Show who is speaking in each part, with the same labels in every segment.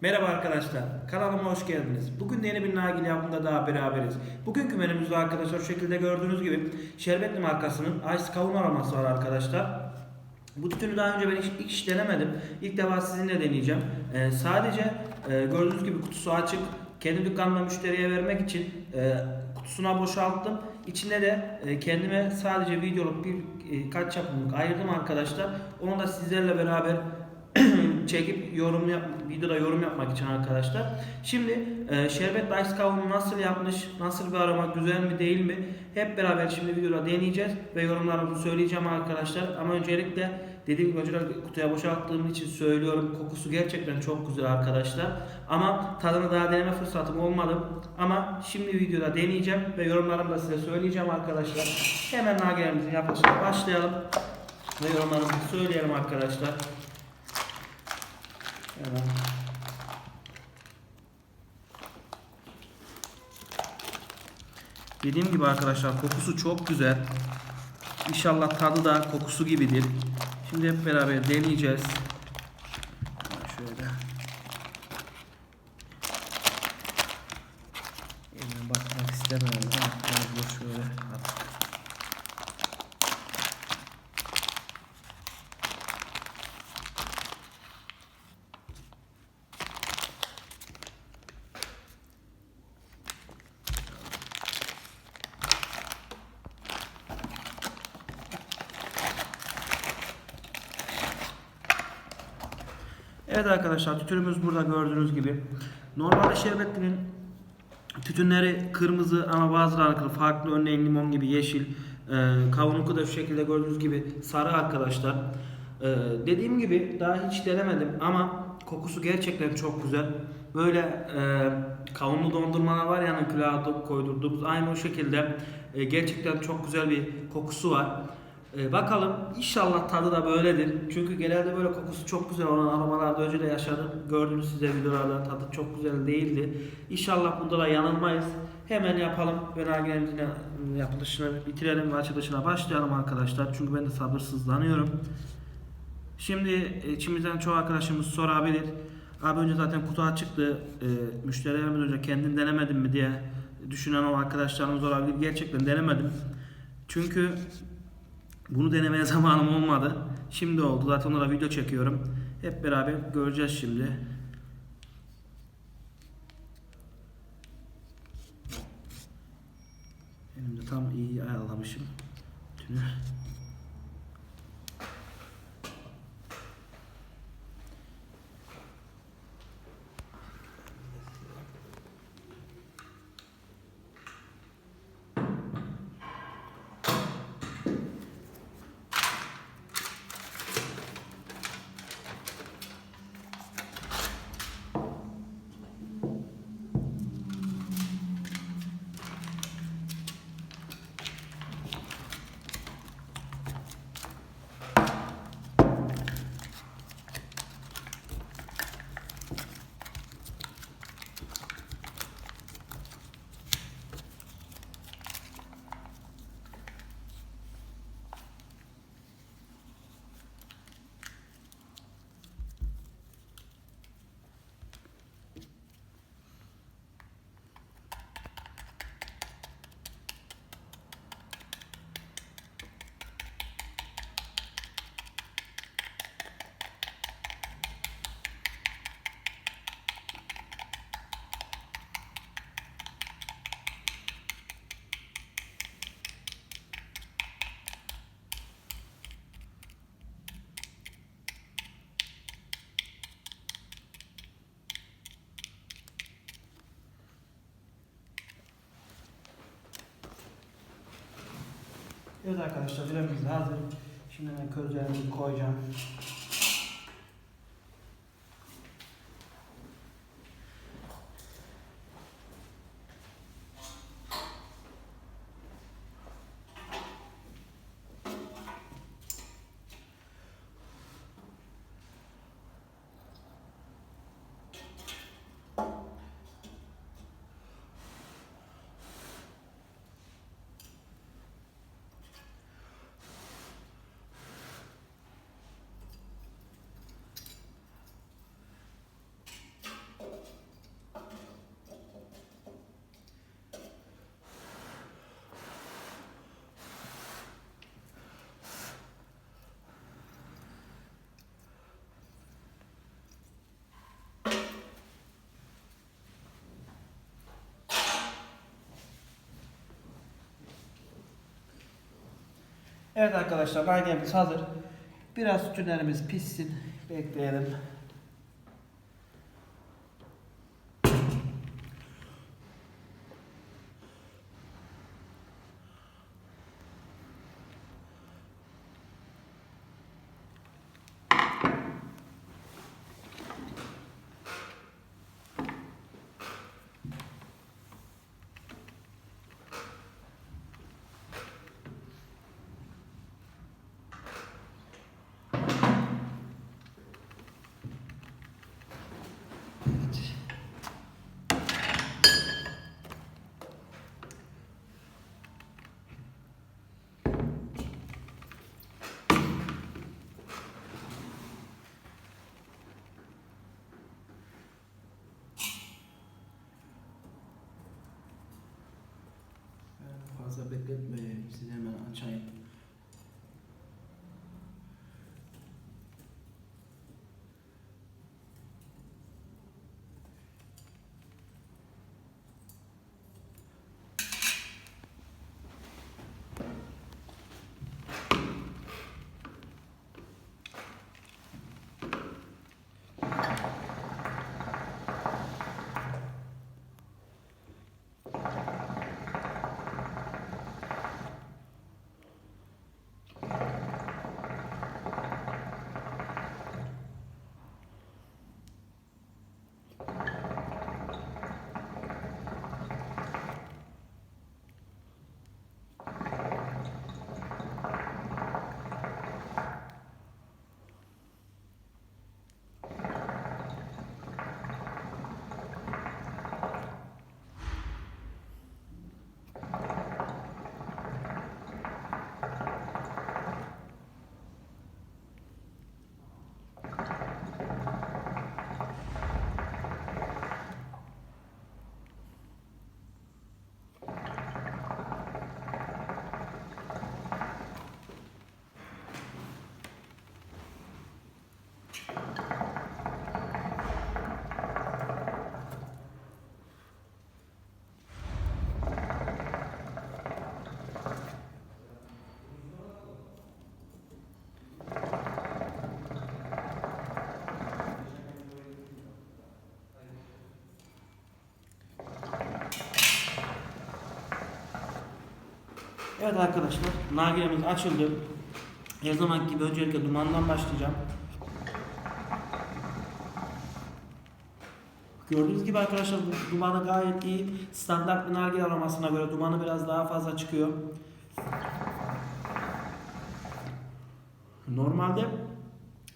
Speaker 1: Merhaba arkadaşlar, kanalıma hoş geldiniz. Bugün yeni bir nargile yapımında daha beraberiz. Bugünkü menümüzde arkadaşlar şekilde gördüğünüz gibi şerbetli markasının Ice kavun aroması var arkadaşlar. Bu tütünü daha önce ben hiç, hiç denemedim. İlk defa sizinle deneyeceğim. Ee, sadece e, gördüğünüz gibi kutusu açık. Kendi dükkanımda müşteriye vermek için e, kutusuna boşalttım. İçine de e, kendime sadece videoluk bir e, kaç yapımlık ayırdım arkadaşlar. Onu da sizlerle beraber çekip yorum yap, videoda yorum yapmak için arkadaşlar. Şimdi e, şerbet ice kavunu nasıl yapmış, nasıl bir aroma, güzel mi değil mi? Hep beraber şimdi videoda deneyeceğiz ve yorumlarımı söyleyeceğim arkadaşlar. Ama öncelikle dediğim gibi önceden kutuya boşalttığım için söylüyorum. Kokusu gerçekten çok güzel arkadaşlar. Ama tadını daha deneme fırsatım olmadı. Ama şimdi videoda deneyeceğim ve yorumlarımı da size söyleyeceğim arkadaşlar. Hemen nagilemizin yapılışına başlayalım. Ve yorumlarımızı söyleyelim arkadaşlar. Hemen. Dediğim gibi arkadaşlar kokusu çok güzel. İnşallah tadı da kokusu gibidir. Şimdi hep beraber deneyeceğiz. Şöyle. Eline bakmak istemiyorum ama biraz da şöyle at. Evet arkadaşlar tütünümüz burada gördüğünüz gibi. Normalde şerbetlinin tütünleri kırmızı ama bazıları farklı örneğin limon gibi yeşil. Kavunluklu da şu şekilde gördüğünüz gibi sarı arkadaşlar. Ee, dediğim gibi daha hiç denemedim ama kokusu gerçekten çok güzel. Böyle e, kavunlu dondurmalar var yani kulağa koydurduğumuz aynı o şekilde e, gerçekten çok güzel bir kokusu var. Ee, bakalım inşallah tadı da böyledir. Çünkü genelde böyle kokusu çok güzel olan aromalarda önce de yaşadım. Gördüğünüz size videolarda tadı çok güzel değildi. İnşallah bunda da yanılmayız. Hemen yapalım ve nargilemizin yapılışını bitirelim ve açılışına başlayalım arkadaşlar. Çünkü ben de sabırsızlanıyorum. Şimdi içimizden çoğu arkadaşımız sorabilir. Abi önce zaten kutu açıktı. E, müşterilerimiz önce kendim denemedim mi diye düşünen o arkadaşlarımız olabilir. Gerçekten denemedim. Çünkü bunu denemeye zamanım olmadı. Şimdi oldu. Zaten onlara video çekiyorum. Hep beraber göreceğiz şimdi. Elimde tam iyi ayarlamışım. Tünü. Evet arkadaşlar biremiz de hazır. Şimdi ben közlerimizi koyacağım. Evet arkadaşlar nargilemiz hazır. Biraz tütünlerimiz pişsin. Bekleyelim. Fazla Evet arkadaşlar, nargilemiz açıldı. Her zaman gibi öncelikle dumandan başlayacağım. Gördüğünüz gibi arkadaşlar dumanı gayet iyi. Standart bir nargile aromasına göre dumanı biraz daha fazla çıkıyor. Normalde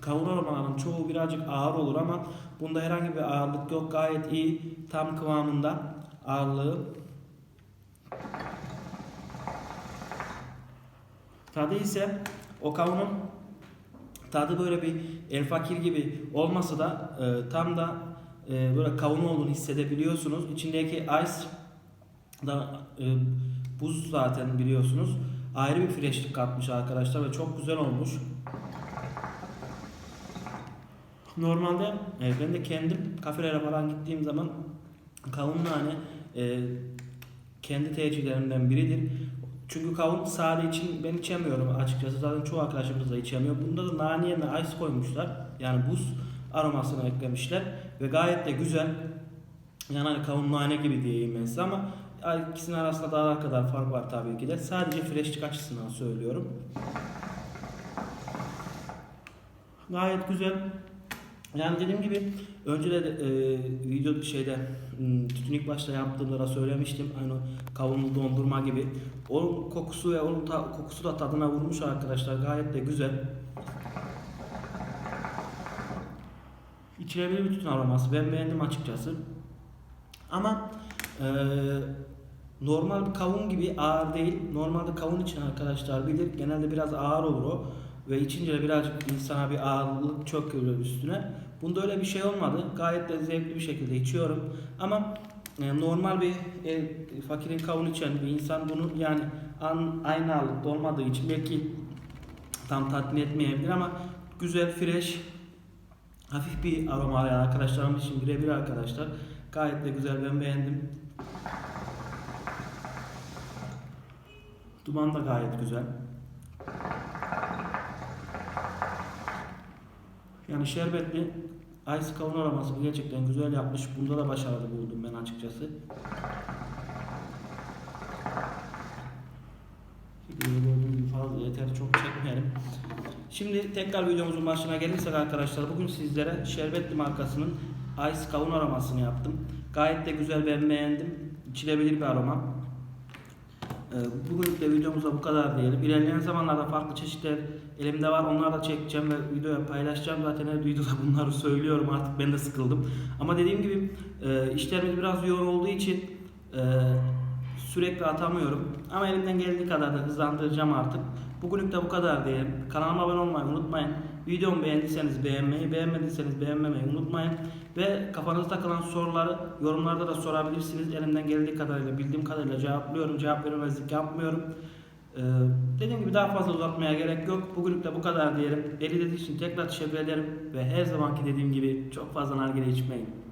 Speaker 1: kavun aromalarının çoğu birazcık ağır olur ama bunda herhangi bir ağırlık yok. Gayet iyi, tam kıvamında ağırlığı. Tadı ise o kavunun tadı böyle bir el fakir gibi olmasa da e, tam da e, böyle kavun olduğunu hissedebiliyorsunuz. İçindeki ice da e, buz zaten biliyorsunuz. Ayrı bir freshlik katmış arkadaşlar ve çok güzel olmuş. Normalde e, ben de kendim kafelere falan gittiğim zaman kavun nane e, kendi tercihlerimden biridir. Çünkü kavun sade için ben içemiyorum açıkçası. Zaten çoğu arkadaşımız da içemiyor. Bunda da nane yerine ice koymuşlar. Yani buz aromasını eklemişler. Ve gayet de güzel. Yani hani kavun nane gibi diyeyim ben size ama ikisinin arasında daha kadar fark var tabii ki de. Sadece freshlik açısından söylüyorum. Gayet güzel. Yani dediğim gibi önce de e, video şeyde tütün başta yaptığımda da söylemiştim. Aynı kavunlu dondurma gibi. Onun kokusu ve onun ta- kokusu da tadına vurmuş arkadaşlar. Gayet de güzel. İçilebilir bir tütün aroması. Ben beğendim açıkçası. Ama e, normal bir kavun gibi ağır değil. Normalde kavun için arkadaşlar bilir. Genelde biraz ağır olur o. Ve içince de birazcık insana bir ağırlık çöküyor üstüne. Bunda öyle bir şey olmadı. Gayet de zevkli bir şekilde içiyorum. Ama e, normal bir e, fakirin kavun içen bir insan bunu yani an, aynı ağırlıkta olmadığı için belki tam tatmin etmeyebilir ama güzel, fresh, hafif bir aroma yani arkadaşlarım için birebir arkadaşlar. Gayet de güzel ben beğendim. Duman da gayet güzel. Yani şerbetli ice kavun aroması gerçekten güzel yapmış. Bunda da başarılı buldum ben açıkçası. Fazla yeter çok çekmeyelim. Şimdi tekrar videomuzun başına gelirsek arkadaşlar bugün sizlere Şerbetli markasının Ice kavun aromasını yaptım. Gayet de güzel ben beğendim. İçilebilir bir aroma. Ee, Bugünlük de videomuzda bu kadar diyelim. İlerleyen zamanlarda farklı çeşitler elimde var. Onları da çekeceğim ve videoya paylaşacağım. Zaten her videoda bunları söylüyorum artık ben de sıkıldım. Ama dediğim gibi e, işlerimiz biraz yoğun olduğu için e, sürekli atamıyorum. Ama elimden geldiği kadar da hızlandıracağım artık. Bugünlük de bu kadar diyelim. Kanalıma abone olmayı unutmayın. Videomu beğendiyseniz beğenmeyi, beğenmediyseniz beğenmemeyi unutmayın. Ve kafanızda takılan soruları yorumlarda da sorabilirsiniz. Elimden geldiği kadarıyla, bildiğim kadarıyla cevaplıyorum. Cevap veremezlik yapmıyorum. Ee, dediğim gibi daha fazla uzatmaya gerek yok. Bugünlük de bu kadar diyelim. Beni dediğiniz için tekrar teşekkür ederim. Ve her zamanki dediğim gibi çok fazla nargile içmeyin.